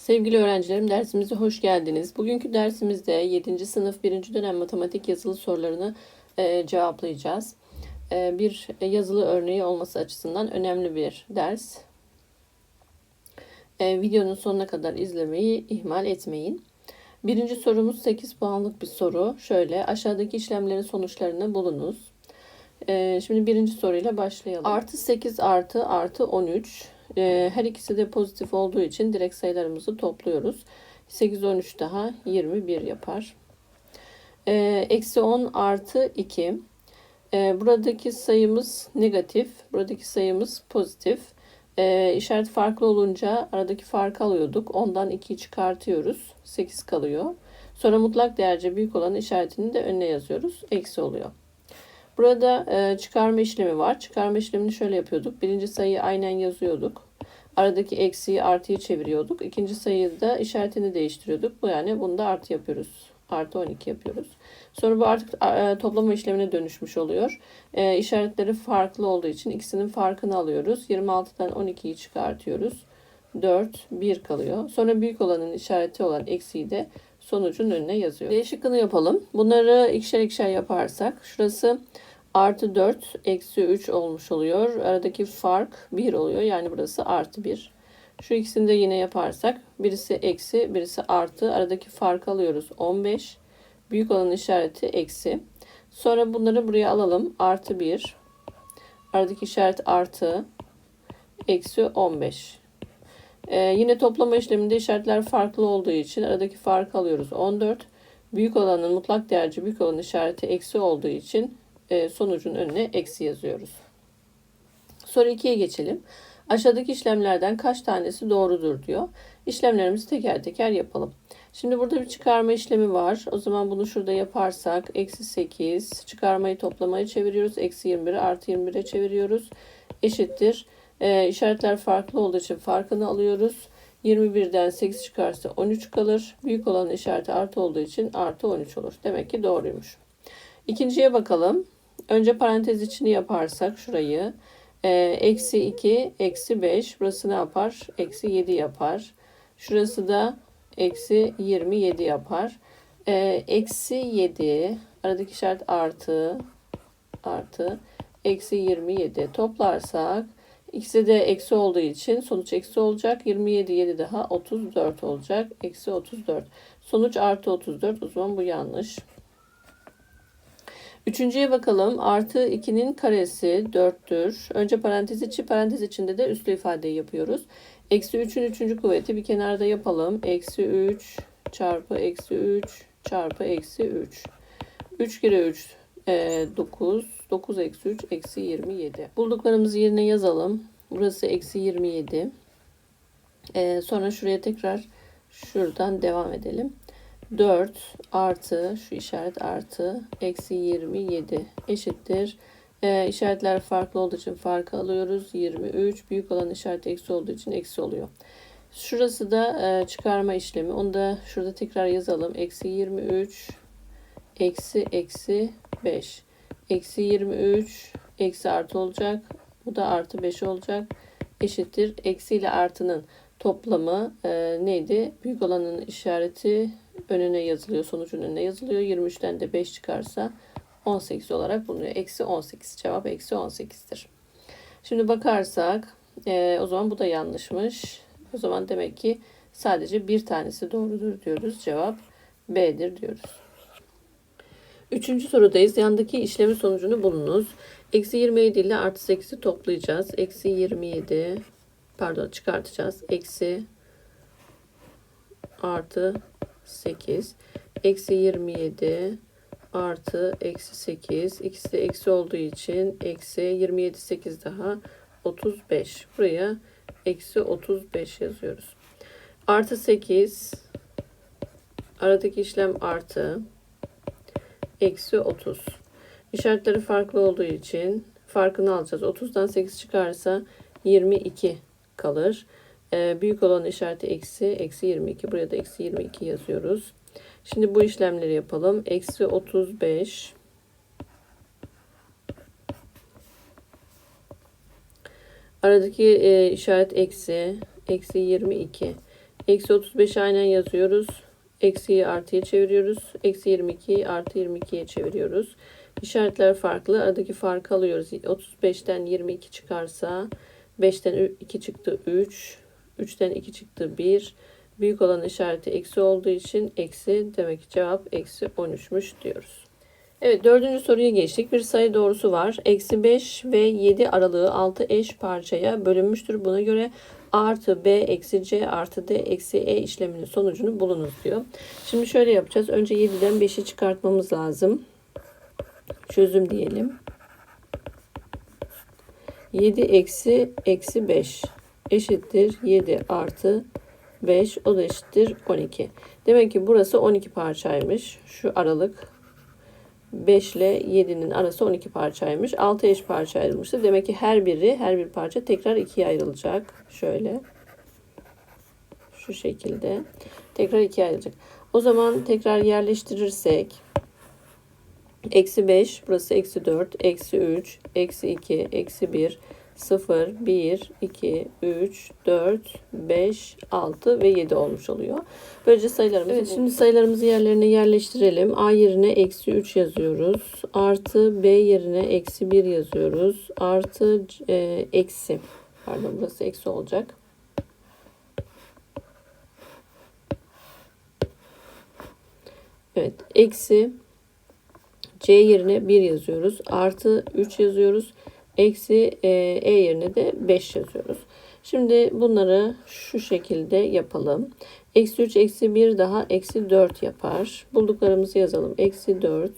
Sevgili öğrencilerim dersimize hoş geldiniz. Bugünkü dersimizde 7. sınıf 1. dönem matematik yazılı sorularını e, cevaplayacağız. E, bir yazılı örneği olması açısından önemli bir ders. E, videonun sonuna kadar izlemeyi ihmal etmeyin. Birinci sorumuz 8 puanlık bir soru. Şöyle aşağıdaki işlemlerin sonuçlarını bulunuz. E, şimdi birinci soruyla başlayalım. Artı 8 artı artı 13 ee, her ikisi de pozitif olduğu için direkt sayılarımızı topluyoruz. 8, 13 daha 21 yapar. Ee, eksi 10 artı 2. Ee, buradaki sayımız negatif. Buradaki sayımız pozitif. İşaret farklı olunca aradaki farkı alıyorduk. Ondan 2'yi çıkartıyoruz. 8 kalıyor. Sonra mutlak değerce büyük olan işaretini de önüne yazıyoruz. Eksi oluyor. Burada e, çıkarma işlemi var. Çıkarma işlemini şöyle yapıyorduk. Birinci sayıyı aynen yazıyorduk. Aradaki eksiği artıyı çeviriyorduk. İkinci sayıda işaretini değiştiriyorduk. Bu yani bunu da artı yapıyoruz. Artı 12 yapıyoruz. Sonra bu artık e, toplama işlemine dönüşmüş oluyor. E, işaretleri farklı olduğu için ikisinin farkını alıyoruz. 26'dan 12'yi çıkartıyoruz. 4, 1 kalıyor. Sonra büyük olanın işareti olan eksiği de sonucun önüne yazıyor. Değişikliğini yapalım. Bunları ikişer ikişer yaparsak şurası artı 4 eksi 3 olmuş oluyor. Aradaki fark 1 oluyor. Yani burası artı 1. Şu ikisini de yine yaparsak birisi eksi birisi artı. Aradaki fark alıyoruz 15. Büyük olan işareti eksi. Sonra bunları buraya alalım. Artı 1. Aradaki işaret artı. Eksi 15. Ee, yine toplama işleminde işaretler farklı olduğu için aradaki farkı alıyoruz 14. Büyük olanın mutlak değerci büyük olan işareti eksi olduğu için sonucun önüne eksi yazıyoruz. Soru 2'ye geçelim. Aşağıdaki işlemlerden kaç tanesi doğrudur diyor. İşlemlerimizi teker teker yapalım. Şimdi burada bir çıkarma işlemi var. O zaman bunu şurada yaparsak eksi 8 çıkarmayı toplamayı çeviriyoruz. Eksi 21'i artı 21'e çeviriyoruz. Eşittir. E, işaretler farklı olduğu için farkını alıyoruz. 21'den 8 çıkarsa 13 kalır. Büyük olan işareti artı olduğu için artı 13 olur. Demek ki doğruymuş. İkinciye bakalım. Önce parantez içini yaparsak şurayı e, eksi 2 eksi 5 burası ne yapar? Eksi 7 yapar. Şurası da eksi 27 yapar. E, eksi 7 aradaki işaret artı artı eksi 27 toplarsak ikisi de eksi olduğu için sonuç eksi olacak. 27 7 daha 34 olacak. Eksi 34. Sonuç artı 34 o zaman bu yanlış. Üçüncüye bakalım. Artı 2'nin karesi 4'tür. Önce parantez içi, parantez içinde de üslü ifadeyi yapıyoruz. Eksi 3'ün üçüncü kuvveti bir kenarda yapalım. Eksi 3 çarpı eksi 3 çarpı eksi 3. 3 kere 3 e, 9. 9 eksi 3 eksi 27. Bulduklarımızı yerine yazalım. Burası eksi 27. E, sonra şuraya tekrar şuradan devam edelim. 4 artı şu işaret artı eksi 27 eşittir. E, işaretler farklı olduğu için farkı alıyoruz. 23 büyük olan işaret eksi olduğu için eksi oluyor. Şurası da e, çıkarma işlemi. Onu da şurada tekrar yazalım. Eksi 23 eksi eksi 5. Eksi 23 eksi artı olacak. Bu da artı 5 olacak. Eşittir. Eksi ile artının toplamı e, neydi? Büyük olanın işareti önüne yazılıyor. Sonucun önüne yazılıyor. 23'ten de 5 çıkarsa 18 olarak bulunuyor. Eksi 18. Cevap eksi 18'dir. Şimdi bakarsak e, o zaman bu da yanlışmış. O zaman demek ki sadece bir tanesi doğrudur diyoruz. Cevap B'dir diyoruz. Üçüncü sorudayız. Yandaki işlemin sonucunu bulunuz. Eksi 27 ile artı 8'i toplayacağız. Eksi 27 pardon çıkartacağız. Eksi artı 8 eksi 27 artı eksi 8 ikisi de eksi olduğu için eksi 27 8 daha 35 buraya eksi 35 yazıyoruz. Artı 8 aradaki işlem artı. Eksi 30 işaretleri farklı olduğu için farkını alacağız. 30'dan 8 çıkarsa 22 kalır büyük olan işareti eksi, eksi 22. Buraya da eksi 22 yazıyoruz. Şimdi bu işlemleri yapalım. Eksi 35. Aradaki e, işaret eksi, eksi 22. Eksi 35'i aynen yazıyoruz. Eksiyi artıya çeviriyoruz. Eksi 22'yi artı 22'ye çeviriyoruz. İşaretler farklı. Aradaki farkı alıyoruz. 35'ten 22 çıkarsa 5'ten 2 çıktı 3. 3'ten 2 çıktı 1. Büyük olan işareti eksi olduğu için eksi demek ki cevap eksi 13'müş diyoruz. Evet dördüncü soruya geçtik. Bir sayı doğrusu var. Eksi 5 ve 7 aralığı 6 eş parçaya bölünmüştür. Buna göre artı B eksi C artı D eksi E işleminin sonucunu bulunuz diyor. Şimdi şöyle yapacağız. Önce 7'den 5'i çıkartmamız lazım. Çözüm diyelim. 7 eksi eksi 5 eşittir 7 artı 5 o da eşittir 12. Demek ki burası 12 parçaymış. Şu aralık 5 ile 7'nin arası 12 parçaymış. 6 eş parça ayrılmıştı. Demek ki her biri her bir parça tekrar ikiye ayrılacak. Şöyle. Şu şekilde. Tekrar ikiye ayrılacak. O zaman tekrar yerleştirirsek eksi 5 burası eksi 4 eksi 3 eksi 2 eksi 1 0, 1, 2, 3, 4, 5, 6 ve 7 olmuş oluyor. Böylece sayılarımızı evet, şimdi sayılarımızı yerlerine yerleştirelim. A yerine eksi 3 yazıyoruz. Artı B yerine eksi 1 yazıyoruz. Artı e, eksi. Pardon burası eksi olacak. Evet. Eksi C yerine 1 yazıyoruz. Artı 3 yazıyoruz. Eksi e, e yerine de 5 yazıyoruz. Şimdi bunları şu şekilde yapalım. Eksi 3 eksi 1 daha eksi 4 yapar. Bulduklarımızı yazalım. Eksi 4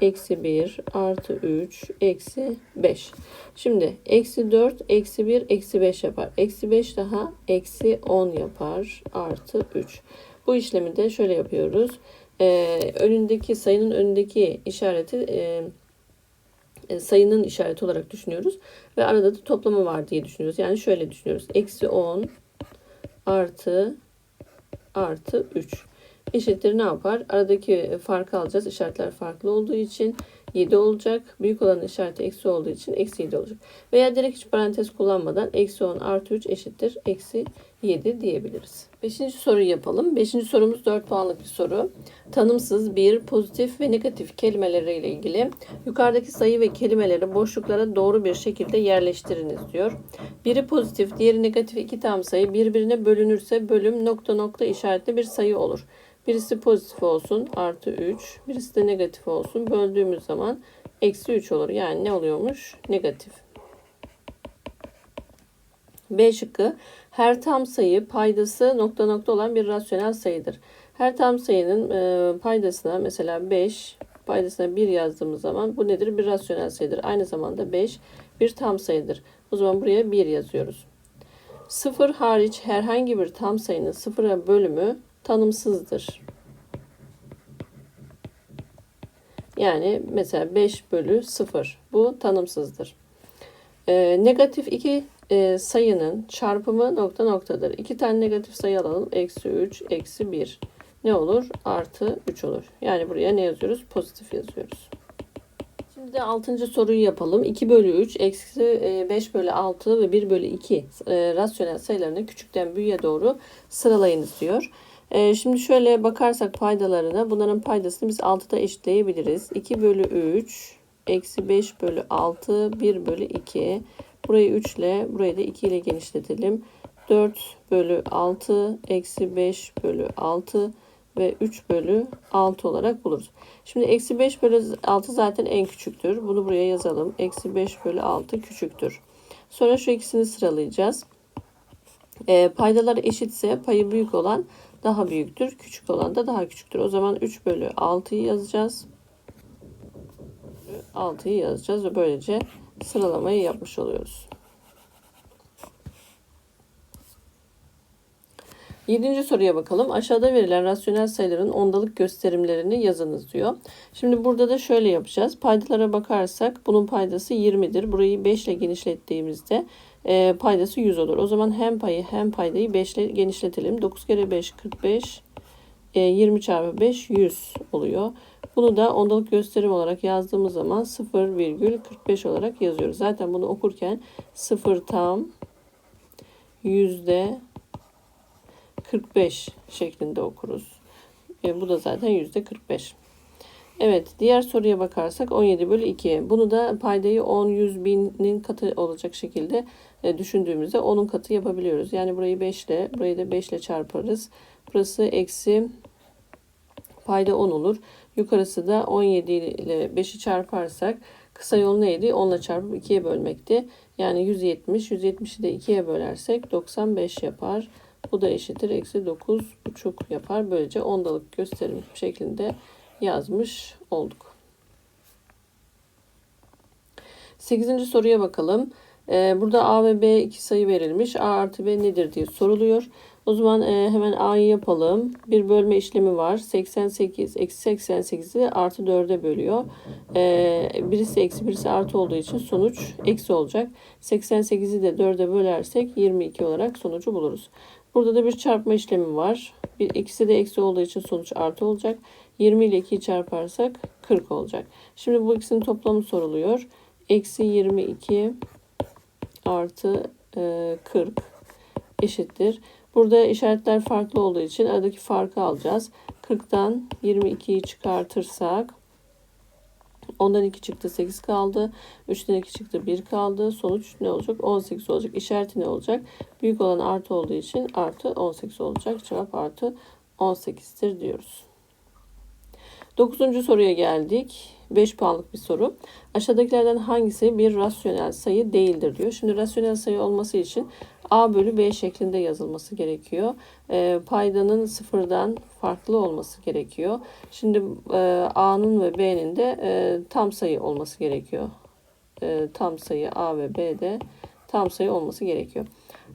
eksi 1 artı 3 eksi 5. Şimdi eksi 4 eksi 1 eksi 5 yapar. Eksi 5 daha eksi 10 yapar artı 3. Bu işlemi de şöyle yapıyoruz. Ee, önündeki sayının önündeki işareti e, sayının işareti olarak düşünüyoruz. Ve arada da toplama var diye düşünüyoruz. Yani şöyle düşünüyoruz. Eksi 10 artı artı 3 eşittir ne yapar? Aradaki farkı alacağız. İşaretler farklı olduğu için 7 olacak. Büyük olan işareti eksi olduğu için eksi 7 olacak. Veya direkt hiç parantez kullanmadan eksi 10 artı 3 eşittir eksi 7 diyebiliriz. Beşinci soruyu yapalım. Beşinci sorumuz 4 puanlık bir soru. Tanımsız bir pozitif ve negatif kelimeleriyle ilgili yukarıdaki sayı ve kelimeleri boşluklara doğru bir şekilde yerleştiriniz diyor. Biri pozitif, diğeri negatif iki tam sayı birbirine bölünürse bölüm nokta nokta işaretli bir sayı olur. Birisi pozitif olsun artı 3. Birisi de negatif olsun. Böldüğümüz zaman eksi 3 olur. Yani ne oluyormuş? Negatif. B şıkkı her tam sayı paydası nokta nokta olan bir rasyonel sayıdır. Her tam sayının e, paydasına mesela 5 paydasına 1 yazdığımız zaman bu nedir? Bir rasyonel sayıdır. Aynı zamanda 5 bir tam sayıdır. O zaman buraya 1 yazıyoruz. 0 hariç herhangi bir tam sayının sıfıra bölümü tanımsızdır. Yani mesela 5 bölü 0 bu tanımsızdır. Ee, negatif 2 e, sayının çarpımı nokta noktadır. 2 tane negatif sayı alalım. Eksi 3, eksi 1. Ne olur? Artı 3 olur. Yani buraya ne yazıyoruz? Pozitif yazıyoruz. Şimdi de 6. soruyu yapalım. 2 bölü 3, eksi 5 e, bölü 6 ve 1 bölü 2 e, rasyonel sayılarını küçükten büyüğe doğru sıralayınız diyor. Ee, şimdi şöyle bakarsak paydalarına bunların paydasını biz 6'da eşitleyebiliriz. 2 bölü 3 eksi 5 bölü 6 1 bölü 2 burayı 3 ile burayı da 2 ile genişletelim. 4 bölü 6 eksi 5 bölü 6 ve 3 bölü 6 olarak buluruz. Şimdi eksi 5 bölü 6 zaten en küçüktür. Bunu buraya yazalım. Eksi 5 bölü 6 küçüktür. Sonra şu ikisini sıralayacağız. E, paydalar eşitse payı büyük olan daha büyüktür. Küçük olan da daha küçüktür. O zaman 3 bölü 6'yı yazacağız. 6'yı yazacağız ve böylece sıralamayı yapmış oluyoruz. Yedinci soruya bakalım. Aşağıda verilen rasyonel sayıların ondalık gösterimlerini yazınız diyor. Şimdi burada da şöyle yapacağız. Paydalara bakarsak bunun paydası 20'dir. Burayı 5 ile genişlettiğimizde e, paydası 100 olur. O zaman hem payı hem paydayı 5 ile genişletelim. 9 kere 5 45 e, 20 çarpı 5 100 oluyor. Bunu da ondalık gösterim olarak yazdığımız zaman 0,45 olarak yazıyoruz. Zaten bunu okurken 0 tam yüzde 45 şeklinde okuruz. E, bu da zaten yüzde 45. Evet diğer soruya bakarsak 17 bölü 2. Bunu da paydayı 10, 100, binin katı olacak şekilde e, düşündüğümüzde 10'un katı yapabiliyoruz. Yani burayı 5 ile burayı da 5 ile çarparız. Burası eksi payda 10 olur. Yukarısı da 17 ile 5'i çarparsak kısa yol neydi? 10 ile çarpıp 2'ye bölmekti. Yani 170. 170'i de 2'ye bölersek 95 yapar. Bu da eşittir. Eksi 9,5 yapar. Böylece ondalık gösterim şeklinde yazmış olduk. 8. soruya bakalım. Ee, burada A ve B iki sayı verilmiş. A artı B nedir diye soruluyor. O zaman e, hemen A'yı yapalım. Bir bölme işlemi var. 88, eksi 88'i artı 4'e bölüyor. E, birisi eksi birisi artı olduğu için sonuç eksi olacak. 88'i de 4'e bölersek 22 olarak sonucu buluruz. Burada da bir çarpma işlemi var. Bir, ikisi de eksi olduğu için sonuç artı olacak. 20 ile 2'yi çarparsak 40 olacak. Şimdi bu ikisinin toplamı soruluyor. Eksi 22 artı e, 40 eşittir. Burada işaretler farklı olduğu için aradaki farkı alacağız. 40'tan 22'yi çıkartırsak 10'dan 2 çıktı 8 kaldı. 3'ten 2 çıktı 1 kaldı. Sonuç ne olacak? 18 olacak. İşareti ne olacak? Büyük olan artı olduğu için artı 18 olacak. Cevap artı 18'tir diyoruz. Dokuzuncu soruya geldik. 5 puanlık bir soru. Aşağıdakilerden hangisi bir rasyonel sayı değildir diyor. Şimdi rasyonel sayı olması için a bölü b şeklinde yazılması gerekiyor. E, paydanın sıfırdan farklı olması gerekiyor. Şimdi e, a'nın ve b'nin de e, tam sayı olması gerekiyor. E, tam sayı a ve b de tam sayı olması gerekiyor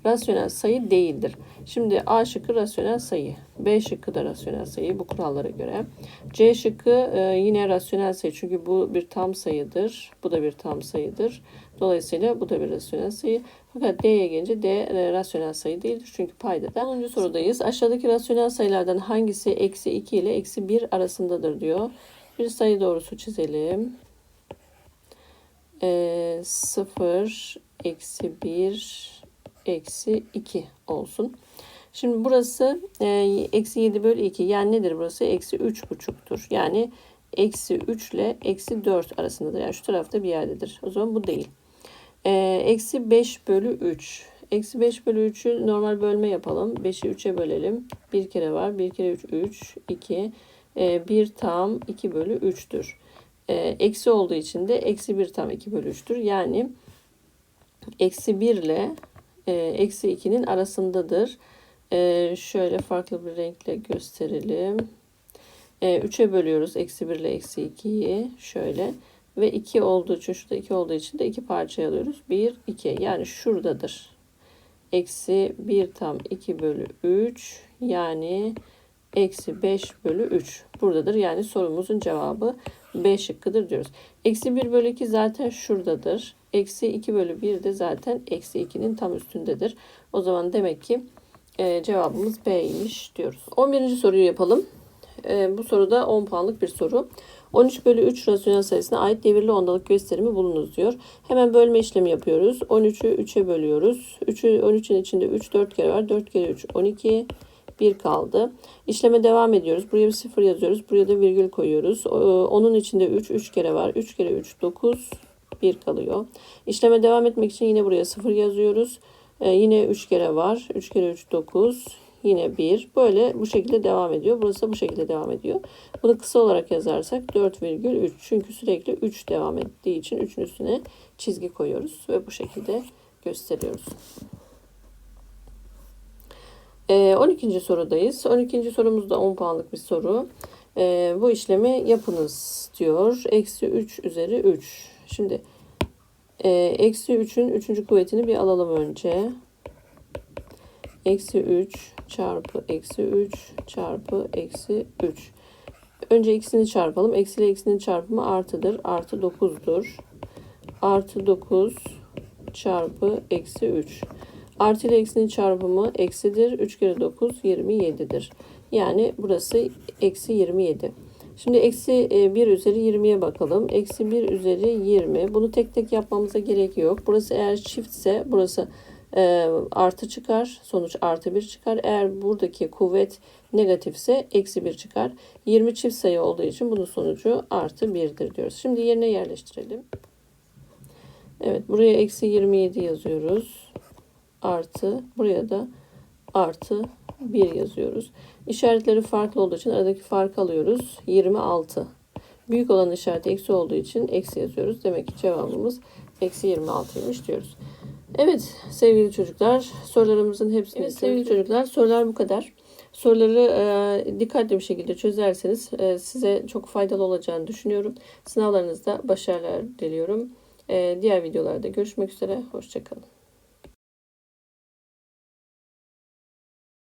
rasyonel sayı değildir. Şimdi A şıkkı rasyonel sayı. B şıkkı da rasyonel sayı bu kurallara göre. C şıkkı e, yine rasyonel sayı. Çünkü bu bir tam sayıdır. Bu da bir tam sayıdır. Dolayısıyla bu da bir rasyonel sayı. Fakat D'ye gelince D e, rasyonel sayı değildir. Çünkü payda da 10. sorudayız. Aşağıdaki rasyonel sayılardan hangisi eksi 2 ile eksi 1 arasındadır diyor. Bir sayı doğrusu çizelim. E, 0, eksi 1, eksi 2 olsun. Şimdi burası e, eksi 7 bölü 2 yani nedir burası? Eksi 3 buçuktur. Yani eksi 3 ile eksi 4 arasındadır. Yani şu tarafta bir yerdedir. O zaman bu değil. E, eksi 5 bölü 3. Eksi 5 bölü 3'ü normal bölme yapalım. 5'i 3'e bölelim. Bir kere var. Bir kere 3, 3, 2. E, 1 tam 2 bölü 3'tür. E, eksi olduğu için de eksi 1 tam 2 bölü 3'tür. Yani eksi 1 ile eksi 2'nin arasındadır. E, şöyle farklı bir renkle gösterelim. E, 3'e bölüyoruz eksi 1 ile eksi 2'yi. Şöyle. Ve 2 olduğu için şurada 2 olduğu için de 2 parça alıyoruz. 1, 2. Yani şuradadır. Eksi 1 tam 2 bölü 3. Yani eksi 5 bölü 3 buradadır. Yani sorumuzun cevabı B şıkkıdır diyoruz. Eksi 1 bölü 2 zaten şuradadır. Eksi 2 bölü 1 de zaten eksi 2'nin tam üstündedir. O zaman demek ki e, cevabımız B'ymiş diyoruz. 11. soruyu yapalım. E, bu soruda 10 puanlık bir soru. 13 bölü 3 rasyonel sayısına ait devirli ondalık gösterimi bulunuz diyor. Hemen bölme işlemi yapıyoruz. 13'ü 3'e bölüyoruz. 3'ü 13'ün içinde 3 4 kere var. 4 kere 3 12. 1 kaldı. İşleme devam ediyoruz. Buraya bir 0 yazıyoruz. Buraya da virgül koyuyoruz. Onun içinde 3 3 kere var. 3 kere 3 9 1 kalıyor. İşleme devam etmek için yine buraya 0 yazıyoruz. Ee, yine 3 kere var. 3 kere 3 9. Yine 1. Böyle bu şekilde devam ediyor. Burası da bu şekilde devam ediyor. Bunu kısa olarak yazarsak 4,3. Çünkü sürekli 3 devam ettiği için 3'ün üstüne çizgi koyuyoruz. Ve bu şekilde gösteriyoruz. 12. Ee, sorudayız. 12. sorumuz da 10 puanlık bir soru. Ee, bu işlemi yapınız diyor. Eksi 3 üzeri 3. Şimdi e, eksi 3'ün 3. kuvvetini bir alalım önce. Eksi 3 çarpı eksi 3 çarpı eksi 3. Önce ikisini çarpalım. Eksi ile eksinin çarpımı artıdır. Artı 9'dur. Artı 9 çarpı eksi 3. Artı ile eksinin çarpımı eksidir. 3 kere 9 27'dir. Yani burası eksi 27. Şimdi eksi 1 e, üzeri 20'ye bakalım. Eksi 1 üzeri 20. Bunu tek tek yapmamıza gerek yok. Burası eğer çiftse burası e, artı çıkar. Sonuç artı 1 çıkar. Eğer buradaki kuvvet negatifse eksi 1 çıkar. 20 çift sayı olduğu için bunun sonucu artı 1'dir diyoruz. Şimdi yerine yerleştirelim. Evet buraya eksi 27 yazıyoruz. Artı buraya da artı 1 yazıyoruz. İşaretleri farklı olduğu için aradaki farkı alıyoruz. 26. Büyük olan işareti eksi olduğu için eksi yazıyoruz. Demek ki cevabımız eksi 26'ymış diyoruz. Evet sevgili çocuklar sorularımızın hepsini evet, sevgili çocuklar sorular bu kadar. Soruları e, dikkatli bir şekilde çözerseniz e, size çok faydalı olacağını düşünüyorum. Sınavlarınızda başarılar diliyorum. E, diğer videolarda görüşmek üzere. Hoşçakalın.